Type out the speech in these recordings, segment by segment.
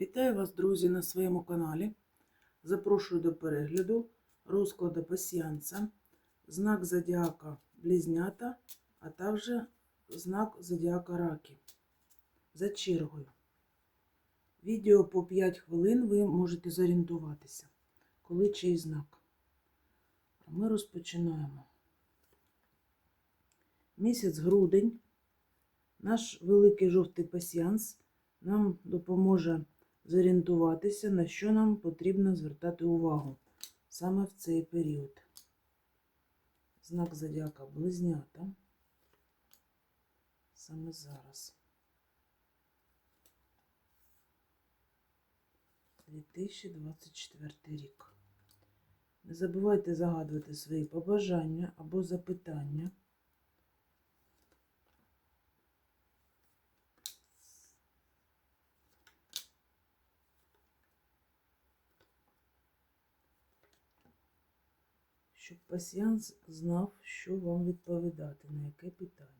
Вітаю вас, друзі, на своєму каналі. Запрошую до перегляду розкладу пасіянса, знак зодіака Близнята, а також знак зодіака Раки. За чергою. Відео по 5 хвилин ви можете зорієнтуватися, коли чий знак. А ми розпочинаємо. Місяць грудень. Наш великий жовтий пасіянс нам допоможе зорієнтуватися, на що нам потрібно звертати увагу саме в цей період. Знак зодіака близнята. Саме зараз. 2024 рік. Не забувайте загадувати свої побажання або запитання. Щоб пасіянс знав, що вам відповідати, на яке питання.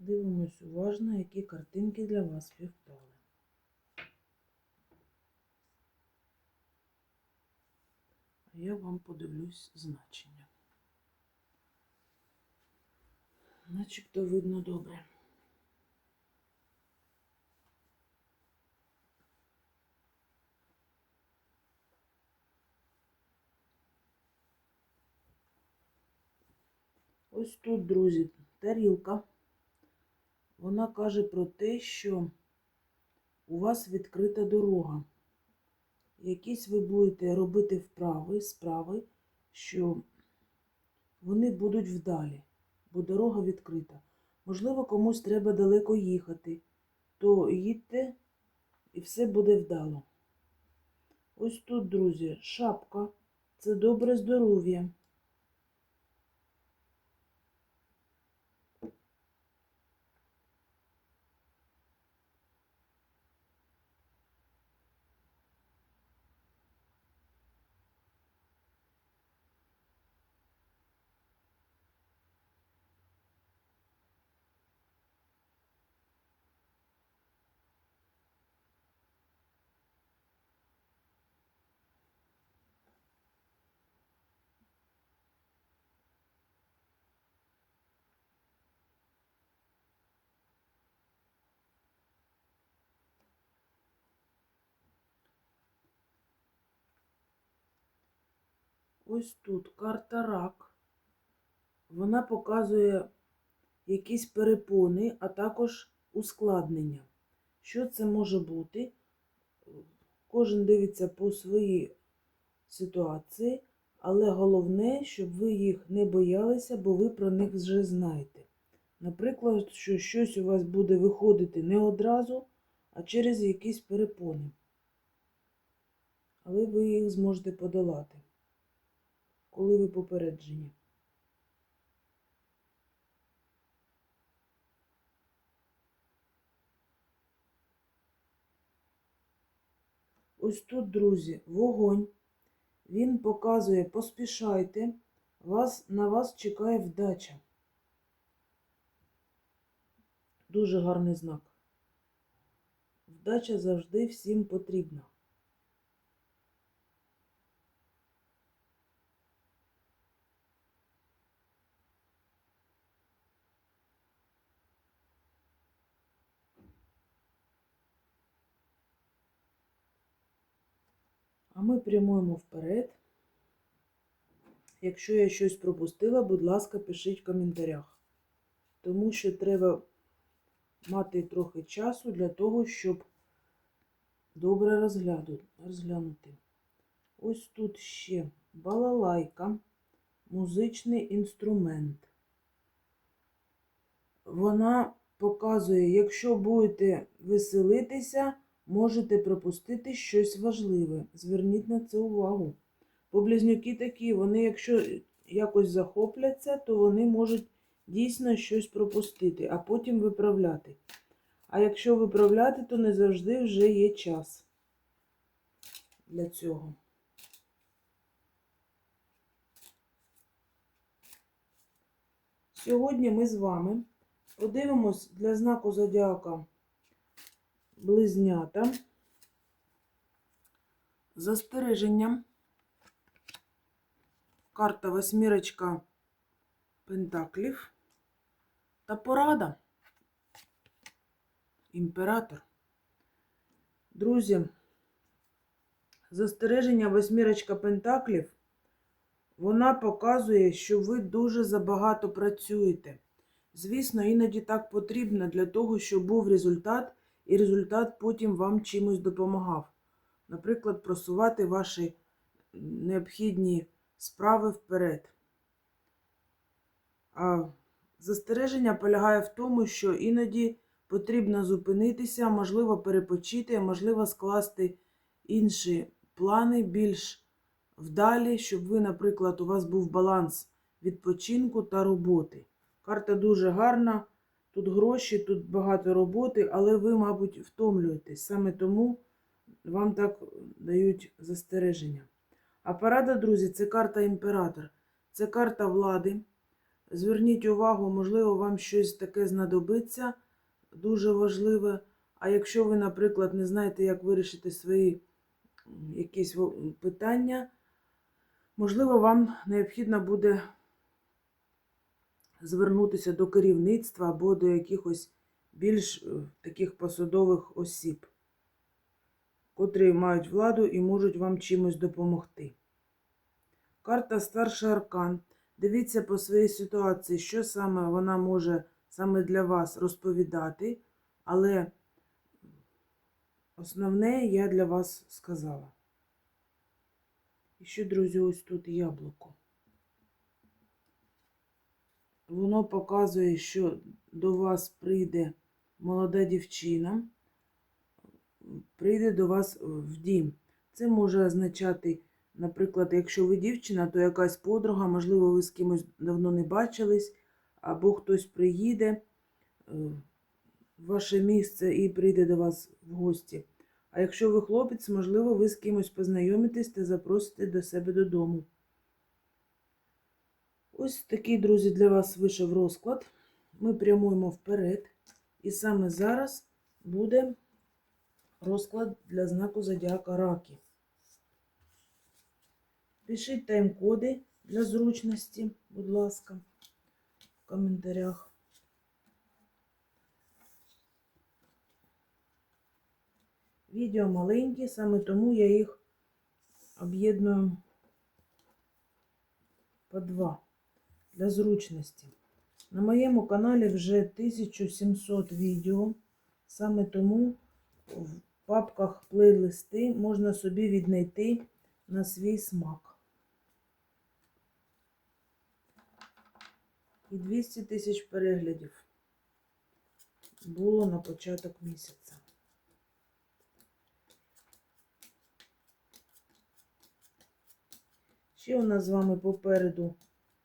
Дивимось уважно, які картинки для вас співпали. А я вам подивлюсь значення. Начебто видно добре. Ось тут, друзі, тарілка. Вона каже про те, що у вас відкрита дорога. Якісь ви будете робити вправи, справи, що вони будуть вдалі, бо дорога відкрита. Можливо, комусь треба далеко їхати, то їдьте і все буде вдало. Ось тут, друзі, шапка це добре здоров'я. Ось тут карта рак. Вона показує якісь перепони, а також ускладнення. Що це може бути? Кожен дивиться по своїй ситуації, але головне, щоб ви їх не боялися, бо ви про них вже знаєте. Наприклад, що щось у вас буде виходити не одразу, а через якісь перепони. Але ви їх зможете подолати коли ви попереджені. Ось тут, друзі, вогонь. Він показує, поспішайте, вас, на вас чекає вдача. Дуже гарний знак. Вдача завжди всім потрібна. А ми прямуємо вперед. Якщо я щось пропустила, будь ласка, пишіть в коментарях. Тому що треба мати трохи часу для того, щоб добре розглянути. Ось тут ще балалайка, музичний інструмент. Вона показує, якщо будете веселитися, можете пропустити щось важливе. Зверніть на це увагу. Бо близнюки такі, вони, якщо якось захопляться, то вони можуть дійсно щось пропустити, а потім виправляти. А якщо виправляти, то не завжди вже є час для цього. Сьогодні ми з вами подивимось для знаку зодіака близнята. Застереження. Карта восьмірочка пентаклів та порада. Імператор. Друзі, застереження восьмірочка пентаклів, вона показує, що ви дуже забагато працюєте. Звісно, іноді так потрібно для того, щоб був результат, і результат потім вам чимось допомагав. Наприклад, просувати ваші необхідні справи вперед. А застереження полягає в тому, що іноді потрібно зупинитися, можливо, перепочити, можливо, скласти інші плани більш вдалі, щоб ви, наприклад, у вас був баланс відпочинку та роботи. Карта дуже гарна, тут гроші, тут багато роботи, але ви, мабуть, втомлюєтесь. Саме тому вам так дають застереження. А порада, друзі, це карта імператор, це карта влади. Зверніть увагу, можливо, вам щось таке знадобиться, дуже важливе. А якщо ви, наприклад, не знаєте, як вирішити свої якісь питання, можливо, вам необхідно буде звернутися до керівництва або до якихось більш таких посадових осіб, котрі мають владу і можуть вам чимось допомогти. Карта старший аркан. Дивіться по своїй ситуації, що саме вона може саме для вас розповідати, але основне я для вас сказала. І ще, друзі, ось тут яблуко. Воно показує, що до вас прийде молода дівчина, прийде до вас в дім. Це може означати. Наприклад, якщо ви дівчина, то якась подруга, можливо, ви з кимось давно не бачились, або хтось приїде е, в ваше місце і прийде до вас в гості. А якщо ви хлопець, можливо, ви з кимось познайомитесь та запросите до себе додому. Ось такий, друзі, для вас вийшов розклад. Ми прямуємо вперед. І саме зараз буде розклад для знаку Зодіака Раки. Пишіть тайм-коди для зручності, будь ласка, в коментарях. Відео маленькі, саме тому я їх об'єдную по два для зручності. На моєму каналі вже 1700 відео, саме тому в папках плейлисти можна собі віднайти на свій смак. І 200 тисяч переглядів було на початок місяця. Ще у нас з вами попереду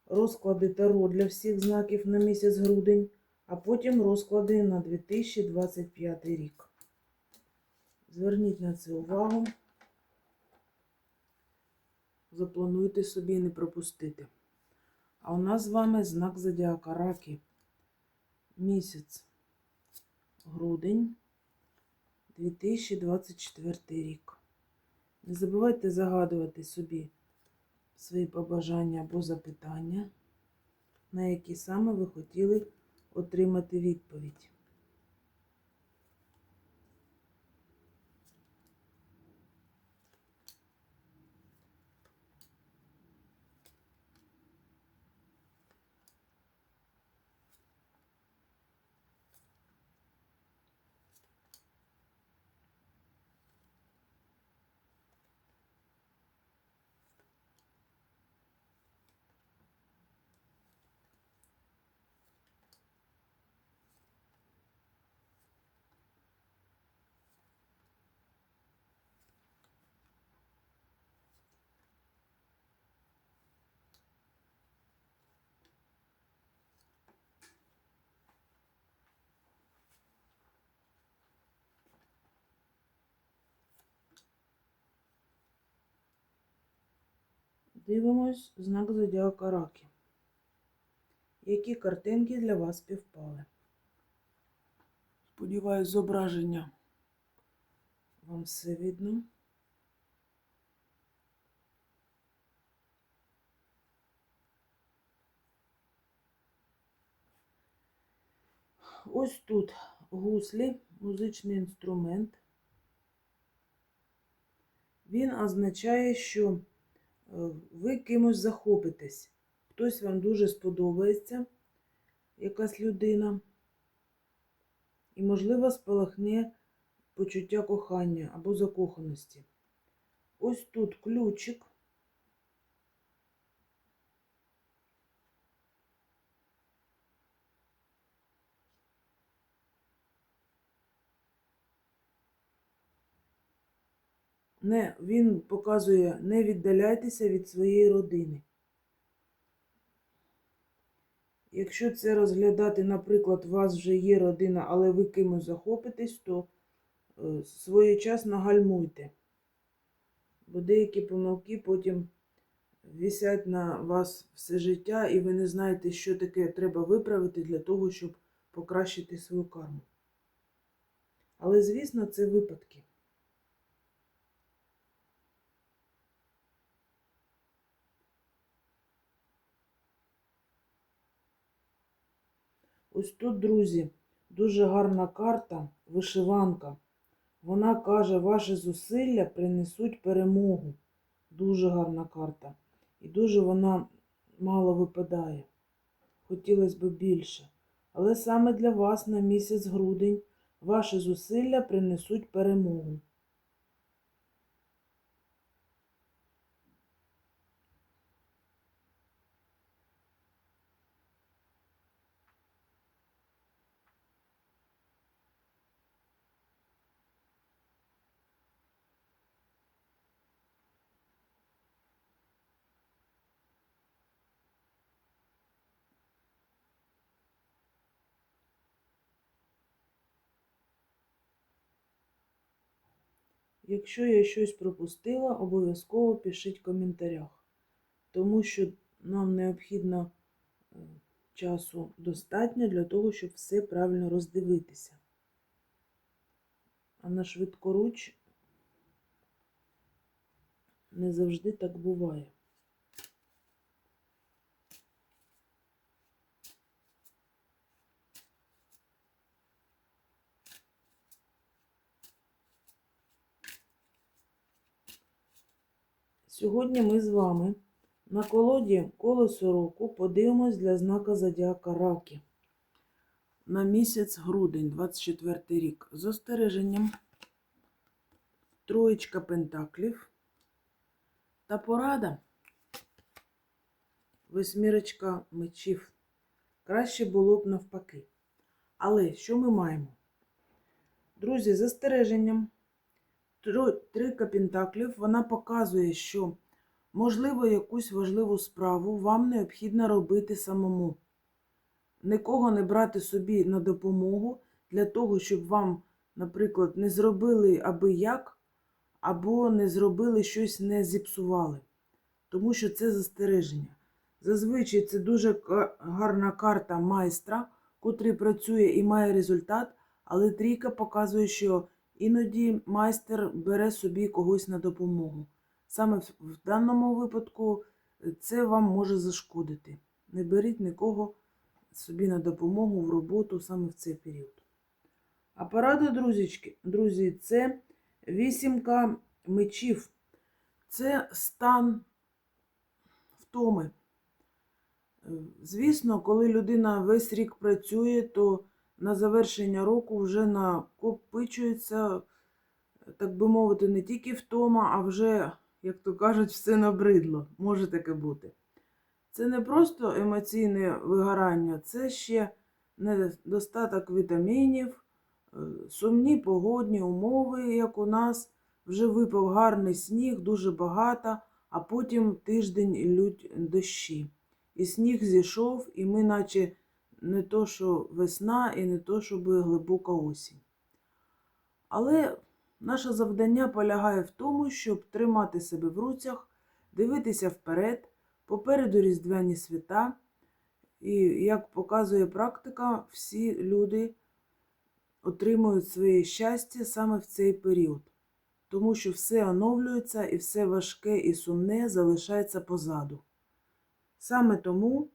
розклади Таро для всіх знаків на місяць грудень, а потім розклади на 2025 рік. Зверніть на це увагу. Заплануйте собі не пропустити. А у нас з вами знак Зодіака Раки. Місяць грудень 2024 рік. Не забувайте загадувати собі свої побажання або запитання, на які саме ви хотіли отримати відповідь. Дивимось знак зодіака Раки. Які картинки для вас співпали? Сподіваюсь, зображення вам все видно. Ось тут гуслі, музичний інструмент. Він означає, що ви кимось захопитесь. Хтось вам дуже сподобається, якась людина, і, можливо, спалахне почуття кохання або закоханості. Ось тут ключик. Не, він показує, не віддаляйтеся від своєї родини. Якщо це розглядати, наприклад, у вас вже є родина, але ви кимось захопитесь, то е, своєчасно гальмуйте. Бо деякі помилки потім висять на вас все життя, і ви не знаєте, що таке треба виправити для того, щоб покращити свою карму. Але, звісно, це випадки. Ось тут, друзі, дуже гарна карта, вишиванка. Вона каже, ваші зусилля принесуть перемогу. Дуже гарна карта. І дуже вона мало випадає. Хотілося б більше. Але саме для вас на місяць грудень ваші зусилля принесуть перемогу. Якщо я щось пропустила, обов'язково пишіть в коментарях, тому що нам необхідно е, часу достатньо для того, щоб все правильно роздивитися. А на швидкоруч не завжди так буває. Сьогодні ми з вами на колоді колесо року подивимось для знака Зодіака Раки на місяць грудень, 24 рік. З остереженням троєчка пентаклів та порада восьмірочка мечів. Краще було б навпаки. Але що ми маємо? Друзі, застереженням трійка пентаклів, вона показує, що, можливо, якусь важливу справу вам необхідно робити самому. Нікого не брати собі на допомогу для того, щоб вам, наприклад, не зробили аби як, або не зробили щось не зіпсували. Тому що це застереження. Зазвичай це дуже гарна карта майстра, котрий працює і має результат, але трійка показує, що Іноді майстер бере собі когось на допомогу. Саме в даному випадку е, це вам може зашкодити. Не беріть нікого собі на допомогу в роботу саме в цей період. А порада, друзічки, друзі, це вісімка мечів. Це стан втоми. Е, звісно, коли людина весь рік працює, то на завершення року вже накопичується, так би мовити, не тільки втома, а вже, як то кажуть, все набридло. Може таке бути. Це не просто емоційне вигорання, це ще недостаток вітамінів, е, сумні погодні умови, як у нас. Вже випав гарний сніг, дуже багато, а потім тиждень ілють дощі. І сніг зійшов, і ми, наче не то, що весна і не то, щоб глибока осінь. Але наше завдання полягає в тому, щоб тримати себе в руцях, дивитися вперед, попереду різдвяні свята. І як показує практика, всі люди отримують своє щастя саме в цей період, тому що все оновлюється і все важке і сумне залишається позаду. Саме тому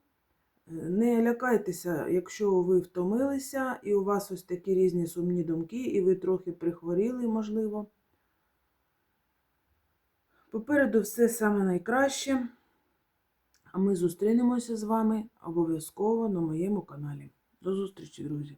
не лякайтеся, якщо ви втомилися, і у вас ось такі різні сумні думки, і ви трохи прихворіли, можливо. Попереду все саме найкраще. А ми зустрінемося з вами обов'язково на моєму каналі. До зустрічі, друзі!